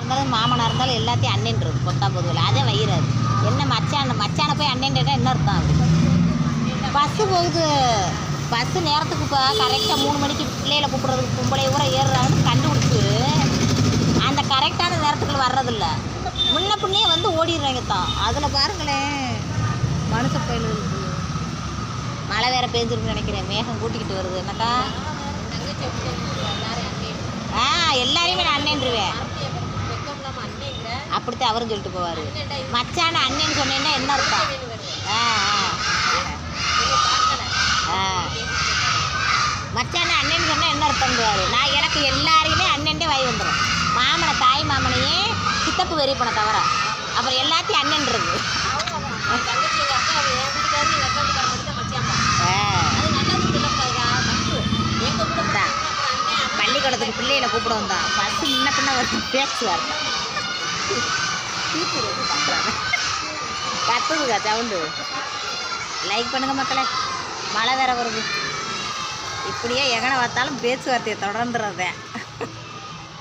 இருந்தாலும் மாமனாக இருந்தாலும் எல்லாத்தையும் அண்ணன்றது கொத்தா பொதுவில். அதே வயிறாது என்ன மச்சான் மச்சானை போய் அண்ணன் என்ன அர்த்தம் பஸ்ஸு போகுது. பஸ்ஸு நேரத்துக்கு இப்போ கரெக்டாக மூணு மணிக்கு பிள்ளைகளை கூப்பிட்றதுக்கு பொம்பளை ஊரை ஏறுறாங்கன்னு கண்டுபிடிச்சி அந்த கரெக்டான நேரத்துக்கு வர்றதில்ல. முன்ன பின்னே வந்து ஓடிடுறாங்க தான். அதில் பாருங்களேன். மனுஷ பயில் மழை வேற பெஞ்சிருக்குன்னு நினைக்கிறேன். மேகம் கூட்டிக்கிட்டு வருது. என்னக்கா? ஆ எல்லாரையுமே நான் அண்ணன்ருவேன் அப்படித்தான் அவரும் சொல்லிட்டு போவார். மச்சான அண்ணன் சொன்னேன்னா என்ன அர்த்தம்? ஆ ஆ. மச்சான அண்ணன் சொன்னால் என்ன அர்த்தம்ன்றாரு நான் எனக்கு எல்லாரையுமே அண்ணன்டே வாய் வந்துடும் மாமனை தாய் மாமனையே சித்தப்பு வெறி பண்ண தவிர அப்புறம் எல்லாத்தையும் அண்ணன் இருக்கு. பள்ளிக்கூடத்துக்கு பிள்ளைகளை கூப்பிட வந்தான் பஸ் முன்ன பின்ன வந்து பேசுவார் கத்துதுக்கா சவுண்டு. லைக் பண்ணுங்க மக்களே. மழை வேற வருது. இப்படியே எங்கன பார்த்தாலும் பேச்சுவார்த்தையை தொடர்ந்துறதேன்